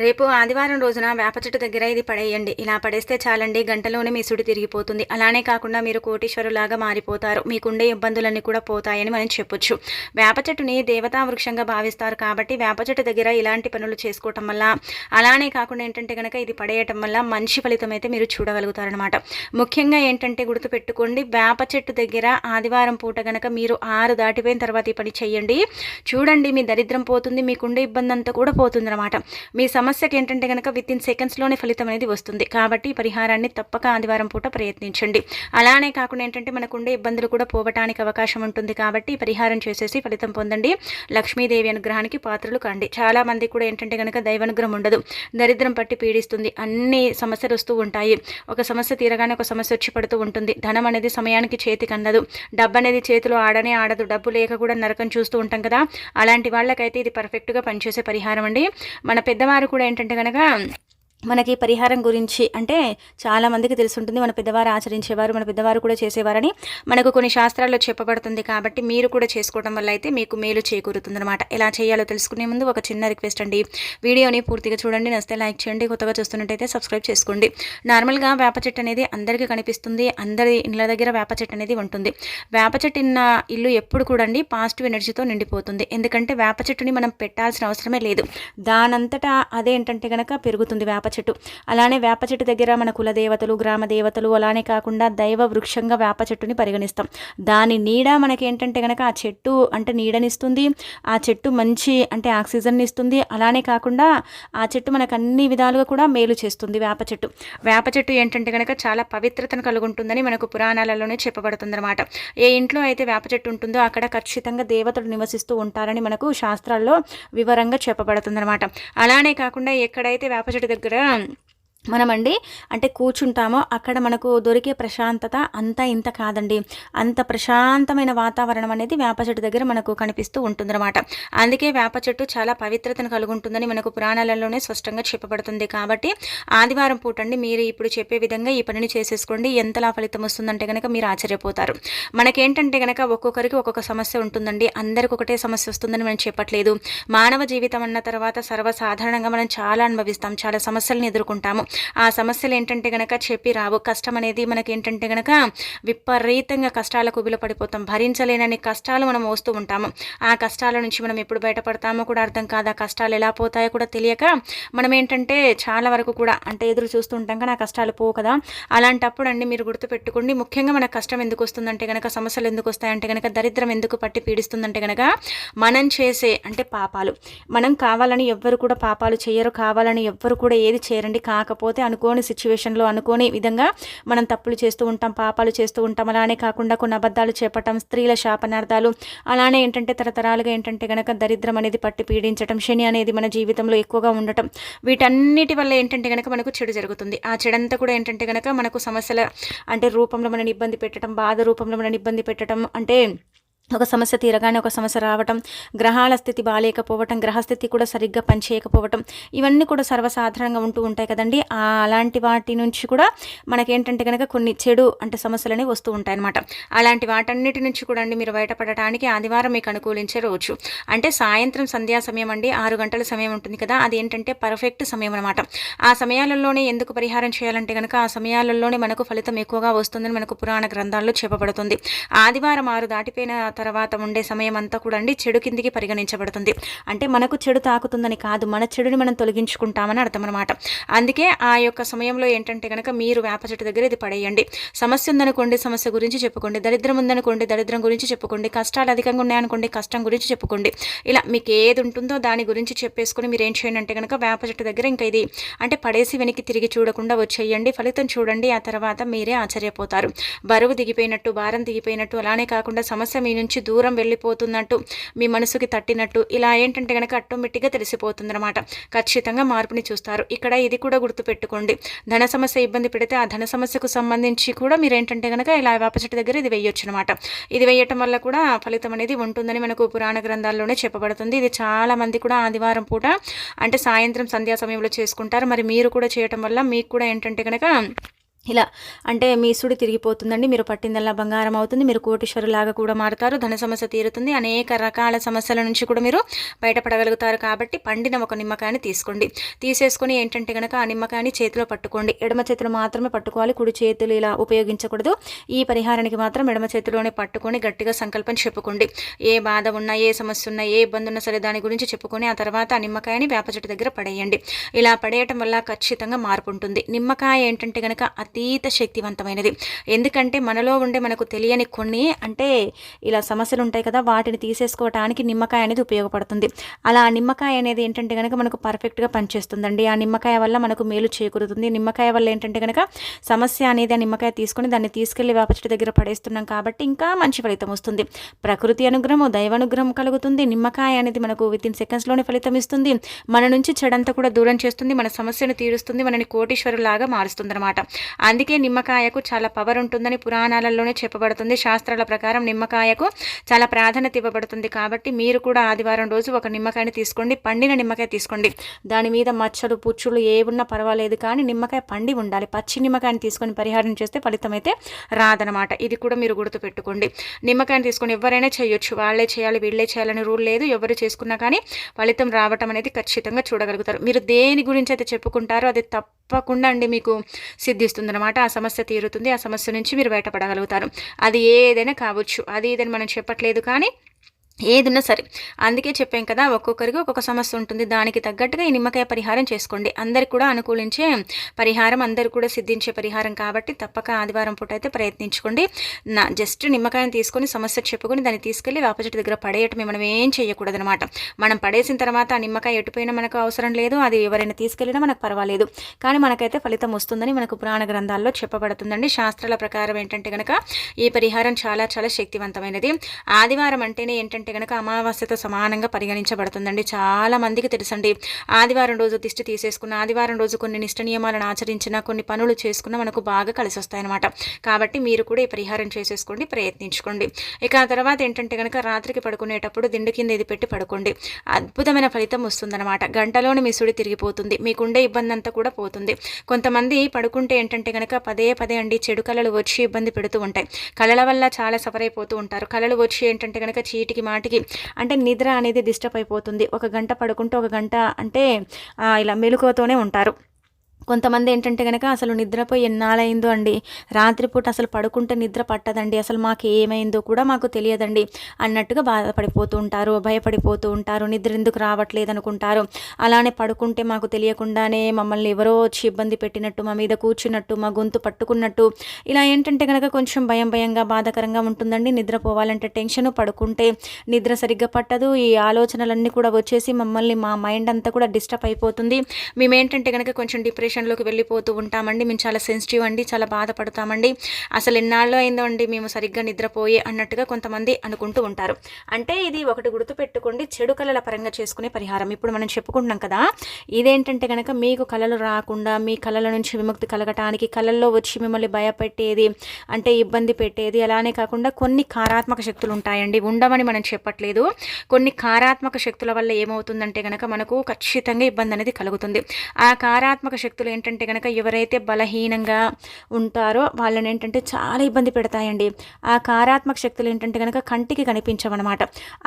రేపు ఆదివారం రోజున వేప చెట్టు దగ్గర ఇది పడేయండి. ఇలా పడేస్తే చాలండి గంటలోనే మీ సుడి తిరిగిపోతుంది. అలానే కాకుండా మీరు కోటీశ్వరులాగా మారిపోతారు. మీకుండే ఇబ్బందులన్నీ కూడా పోతాయని మనం చెప్పొచ్చు. వేప చెట్టుని దేవతా వృక్షంగా భావిస్తారు కాబట్టి వేప చెట్టు దగ్గర ఇలాంటి పనులు చేసుకోవటం వల్ల అలానే కాకుండా ఏంటంటే కనుక ఇది పడేయటం వల్ల మంచి ఫలితం అయితే మీరు చూడగలుగుతారనమాట ముఖ్యంగా ఏంటంటే గుర్తుపెట్టుకోండి వేప చెట్టు దగ్గర ఆదివారం పూట గనక మీరు ఆరు దాటిపోయిన తర్వాత ఈ పని చేయండి. చూడండి మీ దరిద్రం పోతుంది మీకుండే ఇబ్బంది అంతా కూడా పోతుంది అనమాట మీ సమస్యకి ఏంటంటే కనుక విత్ ఇన్ సెకండ్స్లోనే ఫలితం అనేది వస్తుంది. కాబట్టి పరిహారాన్ని తప్పక ఆదివారం పూట ప్రయత్నించండి. అలానే కాకుండా ఏంటంటే మనకు ఉండే ఇబ్బందులు కూడా పోవటానికి అవకాశం ఉంటుంది. కాబట్టి పరిహారం చేసేసి ఫలితం పొందండి. లక్ష్మీదేవి అనుగ్రహానికి పాత్రలు కండి. చాలా మంది కూడా ఏంటంటే కనుక దైవానుగ్రహం ఉండదు. దరిద్రం పట్టి పీడిస్తుంది. అన్ని సమస్యలు వస్తూ ఉంటాయి. ఒక సమస్య తీరగానే ఒక సమస్య వచ్చి పడుతూ ఉంటుంది. ధనం అనేది సమయానికి చేతికి అందదు. డబ్బు అనేది చేతిలో ఆడనే ఆడదు. డబ్బు లేక కూడా నరకం చూస్తూ ఉంటాం కదా. అలాంటి వాళ్ళకైతే ఇది పర్ఫెక్ట్గా పనిచేసే పరిహారం అండి. మన పెద్దవారు కూడా ఏంటంటే కనుక మనకి పరిహారం గురించి అంటే చాలామందికి తెలిసి ఉంటుంది మన పెద్దవారు ఆచరించేవారు మన పెద్దవారు కూడా చేసేవారని మనకు కొన్ని శాస్త్రాల్లో చెప్పబడుతుంది కాబట్టి మీరు కూడా చేసుకోవడం వల్ల అయితే మీకు మేలు చేకూరుతుంది అనమాట ఎలా చేయాలో తెలుసుకునే ముందు ఒక చిన్న రిక్వెస్ట్ అండి. వీడియోని పూర్తిగా చూడండి. నస్తే లైక్ చేయండి. కొత్తగా చూస్తున్నట్టయితే సబ్స్క్రైబ్ చేసుకోండి. నార్మల్గా వేప చెట్టు అనేది అందరికీ కనిపిస్తుంది. అందరి ఇళ్ళ దగ్గర వేప చెట్టు అనేది ఉంటుంది. వేప చెట్టు ఉన్న ఇల్లు ఎప్పుడు కూడండి పాజిటివ్ ఎనర్జీతో నిండిపోతుంది. ఎందుకంటే వేప చెట్టుని మనం పెట్టాల్సిన అవసరమే లేదు. దానంతటా అదేంటంటే కనుక పెరుగుతుంది వేప చెట్టు. అలానే వేప చెట్టు దగ్గర మన కులదేవతలు గ్రామ దేవతలు అలానే కాకుండా దైవ వృక్షంగా వేప చెట్టుని పరిగణిస్తాం. దాని నీడ మనకి ఏంటంటే కనుక ఆ చెట్టు అంటే నీడనిస్తుంది ఆ చెట్టు మంచి అంటే ఆక్సిజన్ ఇస్తుంది అలానే కాకుండా ఆ చెట్టు మనకు అన్ని విధాలుగా కూడా మేలు చేస్తుంది వేప చెట్టు. వేప చెట్టు ఏంటంటే కనుక చాలా పవిత్రతను కలుగుంటుందని మనకు పురాణాలలోనే చెప్పబడుతుంది అనమాట ఏ ఇంట్లో అయితే వేప చెట్టు ఉంటుందో అక్కడ ఖచ్చితంగా దేవతలు నివసిస్తూ ఉంటారని మనకు శాస్త్రాల్లో వివరంగా చెప్పబడుతుంది అనమాట అలానే కాకుండా ఎక్కడైతే వేప చెట్టు దగ్గర done. మనమండి అంటే కూర్చుంటామో అక్కడ మనకు దొరికే ప్రశాంతత అంత ఇంత కాదండి. అంత ప్రశాంతమైన వాతావరణం అనేది వేప చెట్టు దగ్గర మనకు కనిపిస్తూ ఉంటుందన్నమాట. అందుకే వేప చెట్టు చాలా పవిత్రతను కలుగుంటుందని మనకు పురాణాలలోనే స్పష్టంగా చెప్పబడుతుంది కాబట్టి ఆదివారం పూటండి మీరు ఇప్పుడు చెప్పే విధంగా ఈ పనిని చేసేసుకోండి. ఎంతలా ఫలితం వస్తుందంటే కనుక మీరు ఆశ్చర్యపోతారు. మనకేంటంటే కనుక ఒక్కొక్కరికి ఒక్కొక్క సమస్య ఉంటుందండి. అందరికి ఒకటే సమస్య వస్తుందని మనం చెప్పట్లేదు. మానవ జీవితం అన్న తర్వాత సర్వసాధారణంగా మనం చాలా అనుభవిస్తాం. చాలా సమస్యలను ఎదుర్కొంటాము. ఆ సమస్యలు ఏంటంటే గనక చెప్పి రావు. కష్టం అనేది మనకి ఏంటంటే గనక విపరీతంగా కష్టాలకు పడిపోతాం భరించలేనని కష్టాలు మనం వస్తూ ఉంటాము. ఆ కష్టాల నుంచి మనం ఎప్పుడు బయటపడతామో కూడా అర్థం కాదు. ఆ కష్టాలు ఎలా పోతాయో కూడా తెలియక మనం ఏంటంటే చాలా వరకు కూడా అంటే ఎదురు చూస్తూ ఉంటాం కానీ ఆ కష్టాలు పోవు కదా. అలాంటప్పుడు అండి మీరు గుర్తుపెట్టుకోండి. ముఖ్యంగా మన కష్టం ఎందుకు వస్తుందంటే కనుక సమస్యలు ఎందుకు వస్తాయంటే కనుక దరిద్రం ఎందుకు పట్టి పీడిస్తుందంటే కనుక మనం చేసే అంటే పాపాలు. మనం కావాలని ఎవ్వరు కూడా పాపాలు చేయరు. కావాలని ఎవ్వరు కూడా ఏది చేయరండి. కాకపోతే అనుకోని సిచ్యువేషన్లో అనుకోని విధంగా మనం తప్పులు చేస్తూ ఉంటాం పాపాలు చేస్తూ ఉంటాం. అలానే కాకుండా కొన్ని అబద్ధాలు చేపట్టం స్త్రీల శాపనార్థాలు. అలానే ఏంటంటే తరతరాలుగా ఏంటంటే గనక దరిద్రం అనేది పట్టి పీడించటం శని అనేది మన జీవితంలో ఎక్కువగా ఉండటం. వీటన్నిటి వల్ల ఏంటంటే గనక మనకు చెడు జరుగుతుంది. ఆ చెడంతా కూడా ఏంటంటే గనక మనకు సమస్యల అంటే రూపంలో మనని ఇబ్బంది పెట్టడం బాధ రూపంలో మనని ఇబ్బంది పెట్టడం అంటే ఒక సమస్య తీరగానే ఒక సమస్య రావటం గ్రహాల స్థితి బాగాలేకపోవటం గ్రహస్థితి కూడా సరిగ్గా పనిచేయకపోవటం ఇవన్నీ కూడా సర్వసాధారణంగా ఉంటూ ఉంటాయి కదండి. అలాంటి వాటి నుంచి కూడా మనకేంటంటే కనుక కొన్ని చెడు అంటే సమస్యలు అనేవి వస్తూ ఉంటాయి అనమాట అలాంటి వాటన్నిటి నుంచి కూడా అండి మీరు బయటపడటానికి ఆదివారం మీకు అనుకూలించే రోజు. అంటే సాయంత్రం సంధ్యా సమయం అండి ఆరు గంటల సమయం ఉంటుంది కదా అది ఏంటంటే పర్ఫెక్ట్ సమయం అనమాట ఆ సమయాలలోనే ఎందుకు పరిహారం చేయాలంటే కనుక ఆ సమయాలలోనే మనకు ఫలితం ఎక్కువగా వస్తుందని మనకు పురాణ గ్రంథాల్లో చెప్పబడుతుంది. ఆదివారం ఆరు దాటిపోయిన తర్వాత ఉండే సమయం అంతా కూడా అండి చెడు కిందికి పరిగణించబడుతుంది. అంటే మనకు చెడు తాకుతుందని కాదు మన చెడుని మనం తొలగించుకుంటామని అర్థం అనమాట అందుకే ఆ యొక్క సమయంలో ఏంటంటే కనుక మీరు వేప చెట్టు దగ్గర ఇది పడేయండి. సమస్య ఉందనుకోండి సమస్య గురించి చెప్పుకోండి. దరిద్రం ఉందనుకోండి దరిద్రం గురించి చెప్పుకోండి. కష్టాలు అధికంగా ఉన్నాయనుకోండి కష్టం గురించి చెప్పుకోండి. ఇలా మీకు ఏది ఉంటుందో దాని గురించి చెప్పేసుకుని మీరు ఏం చేయండి అంటే కనుక వేప చెట్టు దగ్గర ఇంకా ఇది అంటే పడేసి వెనక్కి తిరిగి చూడకుండా వచ్చేయండి. ఫలితం చూడండి. ఆ తర్వాత మీరే ఆశ్చర్యపోతారు. బరువు దిగిపోయినట్టు భారం దిగిపోయినట్టు అలానే కాకుండా సమస్య మీ నుంచి దూరం వెళ్ళిపోతున్నట్టు మీ మనసుకి తట్టినట్టు ఇలా ఏంటంటే కనుక ఆటోమేటిక్గా తెలిసిపోతుందన్నమాట. ఖచ్చితంగా మార్పుని చూస్తారు. ఇక్కడ ఇది కూడా గుర్తుపెట్టుకోండి. ధన సమస్య ఇబ్బంది పెడితే ఆ ధన సమస్యకు సంబంధించి కూడా మీరు ఏంటంటే కనుక ఇలా వేపచెట్టు దగ్గర ఇది వేయొచ్చు అనమాట ఇది వేయటం వల్ల కూడా ఫలితం అనేది ఉంటుందని మనకు పురాణ గ్రంథాల్లోనే చెప్పబడుతుంది. ఇది చాలా మంది కూడా ఆదివారం పూట అంటే సాయంత్రం సంధ్యా సమయంలో చేసుకుంటారు. మరి మీరు కూడా చేయటం వల్ల మీకు కూడా ఏంటంటే కనుక ఇలా అంటే మీ ఇసుడు తిరిగిపోతుందండి మీరు పట్టిందల్లా బంగారం అవుతుంది మీరు కోటీశ్వరులాగా కూడా మారుతారు ధన సమస్య తీరుతుంది అనేక రకాల సమస్యల నుంచి కూడా మీరు బయటపడగలుగుతారు కాబట్టి పండిన ఒక నిమ్మకాయని తీసుకోండి. తీసేసుకొని ఏంటంటే కనుక ఆ నిమ్మకాయని చేతిలో పట్టుకోండి. ఎడమ చేతిలో మాత్రమే పట్టుకోవాలి కుడి చేతులు ఇలా ఉపయోగించకూడదు. ఈ పరిహారానికి మాత్రం ఎడమ చేతిలోనే పట్టుకొని గట్టిగా సంకల్పం చెప్పుకోండి. ఏ బాధ ఉన్నా ఏ సమస్య ఉన్నా ఏ ఇబ్బంది ఉన్నా సరే దాని గురించి చెప్పుకొని ఆ తర్వాత ఆ నిమ్మకాయని వేప చెట్టు దగ్గర పడేయండి. ఇలా పడేయటం వల్ల ఖచ్చితంగా మార్పు ఉంటుంది. నిమ్మకాయ ఏంటంటే కనుక అతీత శక్తివంతమైనది. ఎందుకంటే మనలో ఉండే మనకు తెలియని కొన్ని అంటే ఇలా సమస్యలు ఉంటాయి కదా వాటిని తీసేసుకోవటానికి నిమ్మకాయ అనేది ఉపయోగపడుతుంది. అలా నిమ్మకాయ అనేది ఏంటంటే కనుక మనకు పర్ఫెక్ట్గా పనిచేస్తుందండి. ఆ నిమ్మకాయ వల్ల మనకు మేలు చేకూరుతుంది. నిమ్మకాయ వల్ల ఏంటంటే కనుక సమస్య అనేది ఆ నిమ్మకాయ తీసుకొని దాన్ని తీసుకెళ్ళి వేప చెట్టు దగ్గర పడేస్తున్నాం కాబట్టి ఇంకా మంచి ఫలితం వస్తుంది. ప్రకృతి అనుగ్రహం దైవానుగ్రహం కలుగుతుంది. నిమ్మకాయ అనేది మనకు విత్ ఇన్ సెకండ్స్లోనే ఫలితం ఇస్తుంది. మన నుంచి చెడంతా కూడా దూరం చేస్తుంది. మన సమస్యను తీరుస్తుంది. మనని కోటీశ్వరులాగా మారుస్తుంది అనమాట అందుకే నిమ్మకాయకు చాలా పవర్ ఉంటుందని పురాణాలలోనే చెప్పబడుతుంది. శాస్త్రాల ప్రకారం నిమ్మకాయకు చాలా ప్రాధాన్యత ఇవ్వబడుతుంది. కాబట్టి మీరు కూడా ఆదివారం రోజు ఒక నిమ్మకాయని తీసుకోండి. పండిన నిమ్మకాయ తీసుకోండి. దాని మీద మచ్చలు పుచ్చులు ఏ ఉన్నా పర్వాలేదు కానీ నిమ్మకాయ పండి ఉండాలి. పచ్చి నిమ్మకాయని తీసుకొని పరిహారం చేస్తే ఫలితం అయితే రాదనమాట ఇది కూడా మీరు గుర్తుపెట్టుకోండి. నిమ్మకాయని తీసుకొని ఎవరైనా చేయొచ్చు. వాళ్ళే చేయాలి వీళ్ళే చేయాలని రూల్ లేదు. ఎవరు చేసుకున్నా కానీ ఫలితం రావటం అనేది ఖచ్చితంగా చూడగలుగుతారు. మీరు దేని గురించి అయితే చెప్పుకుంటారో అది తప్పకుండా అండి మీకు సిద్ధిస్తుంది. అనమాట ఆ సమస్య తీరుతుంది. ఆ సమస్య నుంచి మీరు బయటపడగలుగుతారు. అది ఏదైనా కావచ్చు. అది ఏదైనా మనం చెప్పట్లేదు కానీ ఏదున్నా సరే. అందుకే చెప్పాం కదా ఒక్కొక్కరికి ఒక్కొక్క సమస్య ఉంటుంది. దానికి తగ్గట్టుగా ఈ నిమ్మకాయ పరిహారం చేసుకోండి. అందరికి కూడా అనుకూలించే పరిహారం అందరు కూడా సిద్ధించే పరిహారం కాబట్టి తప్పక ఆదివారం పూట అయితే ప్రయత్నించుకోండి. నా జస్ట్ నిమ్మకాయని తీసుకొని సమస్య చెప్పుకొని దాన్ని తీసుకెళ్ళి వేప దగ్గర పడేయటమే మనం ఏం చేయకూడదనమాట మనం పడేసిన తర్వాత ఆ నిమ్మకాయ ఎటుపోయినా మనకు అవసరం లేదు. అది ఎవరైనా తీసుకెళ్ళినా మనకు పర్వాలేదు. కానీ మనకైతే ఫలితం వస్తుందని మనకు పురాణ గ్రంథాల్లో చెప్పబడుతుందండి. శాస్త్రాల ప్రకారం ఏంటంటే కనుక ఈ పరిహారం చాలా చాలా శక్తివంతమైనది. ఆదివారం అంటేనే ఏంటంటే కనుక అమావాస్యతో సమానంగా పరిగణించబడుతుందండి. చాలా మందికి తెలుసండి. ఆదివారం రోజు దిష్టి తీసేసుకున్న ఆదివారం రోజు కొన్ని నిష్ట నియమాలను ఆచరించిన కొన్ని పనులు చేసుకున్న మనకు బాగా కలిసి వస్తాయన్నమాట కాబట్టి మీరు కూడా ఈ పరిహారం చేసేసుకోండి ప్రయత్నించుకోండి. ఇక ఆ తర్వాత ఏంటంటే కనుక రాత్రికి పడుకునేటప్పుడు దిండు కింద ఇది పెట్టి పడుకోండి. అద్భుతమైన ఫలితం వస్తుందన్నమాట. గంటలోనే మీ సుడి తిరిగిపోతుంది. మీకుండే ఇబ్బంది అంతా కూడా పోతుంది. కొంతమంది పడుకుంటే ఏంటంటే కనుక పదే పదే అండి చెడు కళలు వచ్చి ఇబ్బంది పెడుతూ ఉంటాయి. కళల వల్ల చాలా సఫర్ అయిపోతూ ఉంటారు. కళలు వచ్చి ఏంటంటే కనుక చీటికి మాటికి. అంటే నిద్ర అనేది డిస్టర్బ్ అయిపోతుంది. ఒక గంట పడుకుంటూ ఒక గంట అంటే ఇలా మెలుకువతోనే ఉంటారు. కొంతమంది ఏంటంటే కనుక అసలు నిద్రపోయి ఎన్నాళ్ళైందో అండి. రాత్రిపూట అసలు పడుకుంటే నిద్ర పట్టదండి. అసలు మాకు ఏమైందో కూడా మాకు తెలియదండి. అన్నట్టుగా బాధపడిపోతూ ఉంటారు భయపడిపోతూ ఉంటారు నిద్ర ఎందుకు రావట్లేదు అనుకుంటారు అలానే పడుకుంటే మాకు తెలియకుండానే మమ్మల్ని ఎవరో వచ్చి ఇబ్బంది పెట్టినట్టు మా మీద కూర్చున్నట్టు మా గొంతు పట్టుకున్నట్టు ఇలా ఏంటంటే కనుక కొంచెం భయం భయంగా బాధాకరంగా ఉంటుందండి. నిద్రపోవాలంటే టెన్షన్ పడుకుంటే నిద్ర సరిగ్గా పట్టదు. ఈ ఆలోచనలన్నీ కూడా వచ్చేసి మమ్మల్ని మా మైండ్ అంతా కూడా డిస్టర్బ్ అయిపోతుంది. మేమేంటంటే కనుక కొంచెం డిప్రెషన్ డిప్రెషన్లోకి వెళ్ళిపోతూ ఉంటామండి. మేము చాలా సెన్సిటివ్ అండి చాలా బాధపడతామండి. అసలు ఎన్నాళ్ళు అయిందో అండి మేము సరిగ్గా నిద్రపోయే అన్నట్టుగా కొంతమంది అనుకుంటూ ఉంటారు. అంటే ఇది ఒకటి గుర్తుపెట్టుకోండి చెడు కళల పరంగా చేసుకునే పరిహారం. ఇప్పుడు మనం చెప్పుకుంటున్నాం కదా ఇదేంటంటే కనుక మీకు కళలు రాకుండా మీ కళల నుంచి విముక్తి కలగటానికి కళల్లో వచ్చి మిమ్మల్ని భయపెట్టేది అంటే ఇబ్బంది పెట్టేది అలానే కాకుండా కొన్ని కారాత్మక శక్తులు ఉంటాయండి. ఉండమని మనం చెప్పట్లేదు. కొన్ని కారాత్మక శక్తుల వల్ల ఏమవుతుందంటే కనుక మనకు ఖచ్చితంగా ఇబ్బంది అనేది కలుగుతుంది. ఆ కారాత్మక శక్తులు శక్తులు ఏంటంటే కనుక ఎవరైతే బలహీనంగా ఉంటారో వాళ్ళని ఏంటంటే చాలా ఇబ్బంది పెడతాయండి. ఆ కారాత్మక శక్తులు ఏంటంటే కనుక కంటికి కనిపించవన్నమాట.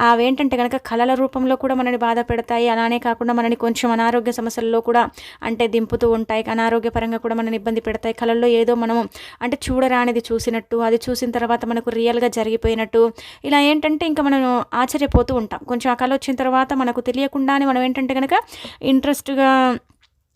అవేంటంటే కనుక కళల రూపంలో కూడా మనని బాధ పెడతాయి. అలానే కాకుండా మనని కొంచెం అనారోగ్య సమస్యల్లో కూడా అంటే దింపుతూ ఉంటాయి. అనారోగ్యపరంగా కూడా మనని ఇబ్బంది పెడతాయి. కళల్లో ఏదో మనము అంటే చూడరానిది చూసినట్టు అది చూసిన తర్వాత మనకు రియల్గా జరిగిపోయినట్టు ఇలా ఏంటంటే ఇంకా మనం ఆశ్చర్యపోతూ ఉంటాం. కొంచెం ఆ కళ వచ్చిన తర్వాత మనకు తెలియకుండానే మనం ఏంటంటే కనుక ఇంట్రెస్ట్గా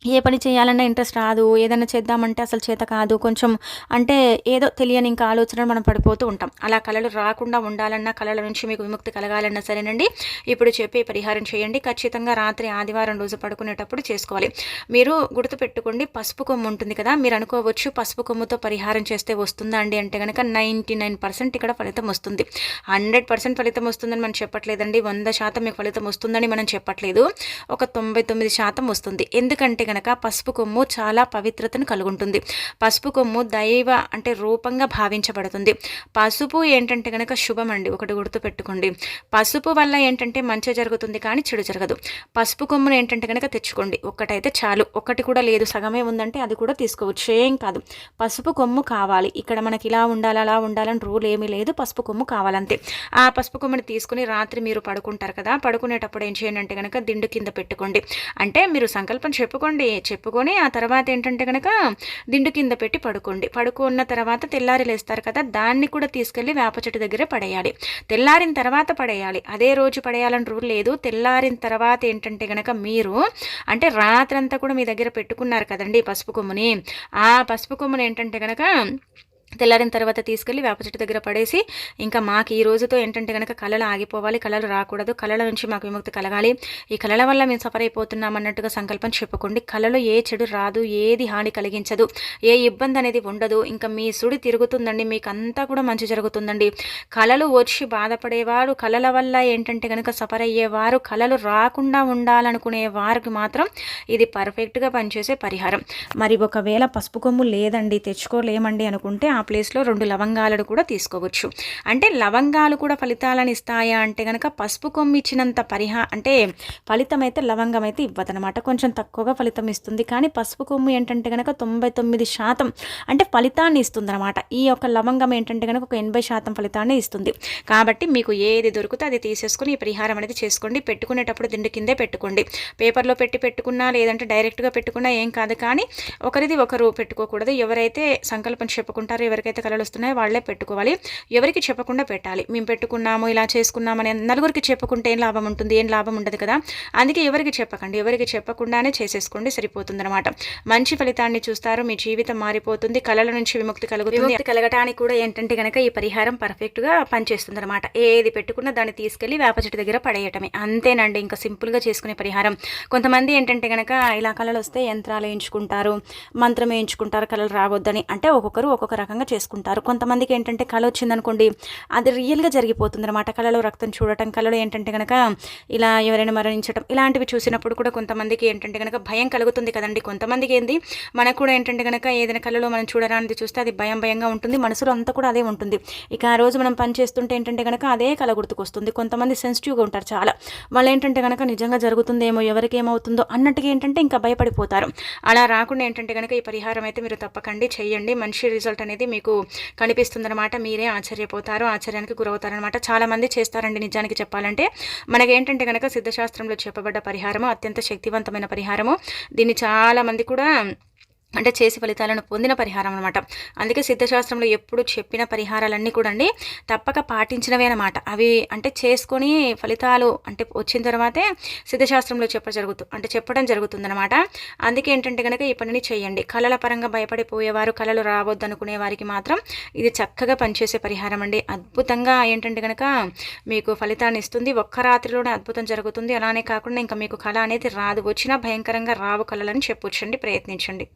ఏ పని చేయాలన్నా ఇంట్రెస్ట్ రాదు ఏదైనా చేద్దామంటే అసలు చేత కాదు కొంచెం అంటే ఏదో తెలియని ఇంకా ఆలోచనలు మనం పడిపోతూ ఉంటాం. అలా కళలు రాకుండా ఉండాలన్నా కళల నుంచి మీకు విముక్తి కలగాలన్నా సరేనండి. ఇప్పుడు చెప్పి పరిహారం చేయండి. ఖచ్చితంగా రాత్రి ఆదివారం రోజు పడుకునేటప్పుడు చేసుకోవాలి. మీరు గుర్తుపెట్టుకోండి పసుపు కొమ్ము ఉంటుంది కదా మీరు అనుకోవచ్చు పసుపు కొమ్ముతో పరిహారం చేస్తే వస్తుందా అండి అంటే కనుక నైంటీ నైన్ పర్సెంట్ ఇక్కడ ఫలితం వస్తుంది. హండ్రెడ్ పర్సెంట్ ఫలితం వస్తుందని మనం చెప్పట్లేదండి. వంద శాతం మీకు ఫలితం వస్తుందని మనం చెప్పట్లేదు. ఒక తొంభై తొమ్మిది శాతం వస్తుంది. ఎందుకంటే గనక పసుపు కొమ్ము చాలా పవిత్రతను కలుగుంటుంది. పసుపు కొమ్ము దైవ అంటే రూపంగా భావించబడుతుంది. పసుపు ఏంటంటే గనక శుభం అండి ఒకటి గుర్తు పెట్టుకోండి పసుపు వల్ల ఏంటంటే మంచి జరుగుతుంది కానీ చెడు జరగదు. పసుపు కొమ్మును ఏంటంటే కనుక తెచ్చుకోండి. ఒక్కటైతే చాలు. ఒక్కటి కూడా లేదు. సగమే ఉందంటే అది కూడా తీసుకోవచ్చు. ఏం కాదు. పసుపు కొమ్ము కావాలి. ఇక్కడ మనకి ఇలా ఉండాలి అలా ఉండాలని రూల్ ఏమీ లేదు. పసుపు కొమ్ము కావాలంతే. ఆ పసుపు కొమ్ముని తీసుకుని రాత్రి మీరు పడుకుంటారు కదా పడుకునేటప్పుడు ఏం చేయండి అంటే కనుక దిండు కింద పెట్టుకోండి. అంటే మీరు సంకల్పం చెప్పుకోండి. చెప్పుకొని ఆ తర్వాత ఏంటంటే కనుక దిండు కింద పెట్టి పడుకోండి. పడుకున్న తర్వాత తెల్లారి లేస్తారు కదా దాన్ని కూడా తీసుకెళ్ళి వేప చెట్టు దగ్గరే పడేయాలి. తెల్లారిన తర్వాత పడేయాలి. అదే రోజు పడేయాలని రూల్ లేదు. తెల్లారిన తర్వాత ఏంటంటే కనుక మీరు అంటే రాత్రంతా కూడా మీ దగ్గర పెట్టుకున్నారు కదండి పసుపు కొమ్ముని. ఆ పసుపు కొమ్ముని ఏంటంటే కనుక తెల్లారిన తర్వాత తీసుకెళ్ళి వేప చెట్టు దగ్గర పడేసి ఇంకా మాకు ఈ రోజుతో ఏంటంటే కనుక కళలు ఆగిపోవాలి కళలు రాకూడదు కళల నుంచి మాకు విముక్తి కలగాలి. ఈ కళల వల్ల మేము సఫర్ అయిపోతున్నాం అన్నట్టుగా సంకల్పం చెప్పుకోండి. కళలో ఏ చెడు రాదు ఏది హాని కలిగించదు ఏ ఇబ్బంది అనేది ఉండదు. ఇంకా మీ సుడి తిరుగుతుందండి మీకు అంతా కూడా మంచి జరుగుతుందండి. కళలు వచ్చి బాధపడేవారు కళల వల్ల ఏంటంటే కనుక సఫర్ అయ్యేవారు కళలు రాకుండా ఉండాలనుకునే వారికి మాత్రం ఇది పర్ఫెక్ట్గా పనిచేసే పరిహారం. మరి ఒకవేళ పసుపు కొమ్ము లేదండి తెచ్చుకోలేమండి అనుకుంటే ఆ ప్లేస్లో రెండు లవంగాలను కూడా తీసుకోవచ్చు. అంటే లవంగాలు కూడా ఫలితాలను ఇస్తాయా అంటే కనుక పసుపు కొమ్ము ఇచ్చినంత పరిహా అంటే ఫలితం అయితే లవంగం అయితే ఇవ్వదనమాట కొంచెం తక్కువగా ఫలితం ఇస్తుంది. కానీ పసుపు కొమ్ము ఏంటంటే కనుక తొంభై తొమ్మిది శాతం అంటే ఫలితాన్ని ఇస్తుందనమాట ఈ యొక్క లవంగం ఏంటంటే కనుక ఒక ఎనభై శాతం ఫలితాన్ని ఇస్తుంది. కాబట్టి మీకు ఏది దొరికితే అది తీసేసుకుని ఈ పరిహారం అనేది చేసుకోండి. పెట్టుకునేటప్పుడు దిండు కిందే పెట్టుకోండి. పేపర్లో పెట్టి పెట్టుకున్నా లేదంటే డైరెక్ట్గా పెట్టుకున్నా ఏం కాదు. కానీ ఒకరిది ఒకరు పెట్టుకోకూడదు. ఎవరైతే సంకల్పం చెప్పుకుంటారో ఎవరికైతే కళలు వస్తున్నాయో వాళ్ళే పెట్టుకోవాలి. ఎవరికి చెప్పకుండా పెట్టాలి. మేము పెట్టుకున్నాము ఇలా చేసుకున్నామని నలుగురికి చెప్పుకుంటే ఏం లాభం ఉంటుంది? ఏం లాభం ఉండదు కదా? అందుకే ఎవరికి చెప్పకండి. ఎవరికి చెప్పకుండానే చేసేసుకోండి సరిపోతుందన్నమాట. మంచి ఫలితాన్ని చూస్తారు మీ జీవితం మారిపోతుంది కళల నుంచి విముక్తి కలుగుతుంది. కలగటానికి కూడా ఏంటంటే కనుక ఈ పరిహారం పర్ఫెక్ట్గా పనిచేస్తుంది అనమాట ఏది పెట్టుకున్నా దాన్ని తీసుకెళ్ళి వేప చెట్టు దగ్గర పడేయటమే. అంతేనండి ఇంకా సింపుల్గా చేసుకునే పరిహారం. కొంతమంది ఏంటంటే కనుక ఇలా కళలు వస్తే యంత్రాలు వేయించుకుంటారు మంత్రం వేయించుకుంటారు కళలు రావద్దని. అంటే ఒక్కొక్కరు ఒక్కొక్క రకంగా చేసుకుంటారు. కొంతమందికి ఏంటంటే కళ వచ్చిందనుకోండి అది రియల్గా జరిగిపోతుంది అనమాట కళలో రక్తం చూడటం కళలో ఏంటంటే కనుక ఇలా ఎవరైనా మరణించడం ఇలాంటివి చూసినప్పుడు కూడా కొంతమందికి ఏంటంటే కనుక భయం కలుగుతుంది కదండి. కొంతమందికి ఏంది మనకు కూడా ఏంటంటే కనుక ఏదైనా కళలో మనం చూడరానిది చూస్తే అది భయం భయంగా ఉంటుంది మనసులో అంతా కూడా అదే ఉంటుంది. ఇక ఆ రోజు మనం పని చేస్తుంటే ఏంటంటే కనుక అదే కళ గుర్తుకొస్తుంది. కొంతమంది సెన్సిటివ్గా ఉంటారు చాలా. వాళ్ళు ఏంటంటే కనుక నిజంగా జరుగుతుందేమో ఎవరికి ఏమవుతుందో అన్నట్టుగా ఏంటంటే ఇంకా భయపడిపోతారు. అలా రాకుండా ఏంటంటే కనుక ఈ పరిహారం అయితే మీరు తప్పకండి చేయండి. మంచి రిజల్ట్ అనేది మీకు కనిపిస్తుందనమాట మీరే ఆశ్చర్యపోతారు ఆశ్చర్యానికి గురవుతారనమాట చాలామంది చేస్తారండి నిజానికి చెప్పాలంటే. మనకేంటంటే కనుక సిద్ధశాస్త్రంలో చెప్పబడ్డ పరిహారము అత్యంత శక్తివంతమైన పరిహారము. దీన్ని చాలామంది కూడా అంటే చేసి ఫలితాలను పొందిన పరిహారం అనమాట అందుకే సిద్ధశాస్త్రంలో ఎప్పుడు చెప్పిన పరిహారాలన్నీ కూడా అండి తప్పక పాటించినవే అనమాట అవి అంటే చేసుకొని ఫలితాలు అంటే వచ్చిన తర్వాతే సిద్ధశాస్త్రంలో చెప్ప జరుగుతు అంటే చెప్పడం జరుగుతుందనమాట అందుకే ఏంటంటే కనుక ఈ పనిని చేయండి. కళల పరంగా భయపడిపోయేవారు కళలు రావద్దు అనుకునే వారికి మాత్రం ఇది చక్కగా పనిచేసే పరిహారం అండి. అద్భుతంగా ఏంటంటే కనుక మీకు ఫలితాన్ని ఇస్తుంది. ఒక్క రాత్రిలోనే అద్భుతం జరుగుతుంది. అలానే కాకుండా ఇంకా మీకు కళ అనేది రాదు. వచ్చినా భయంకరంగా రావు కళలని చెప్పొచ్చండి ప్రయత్నించండి.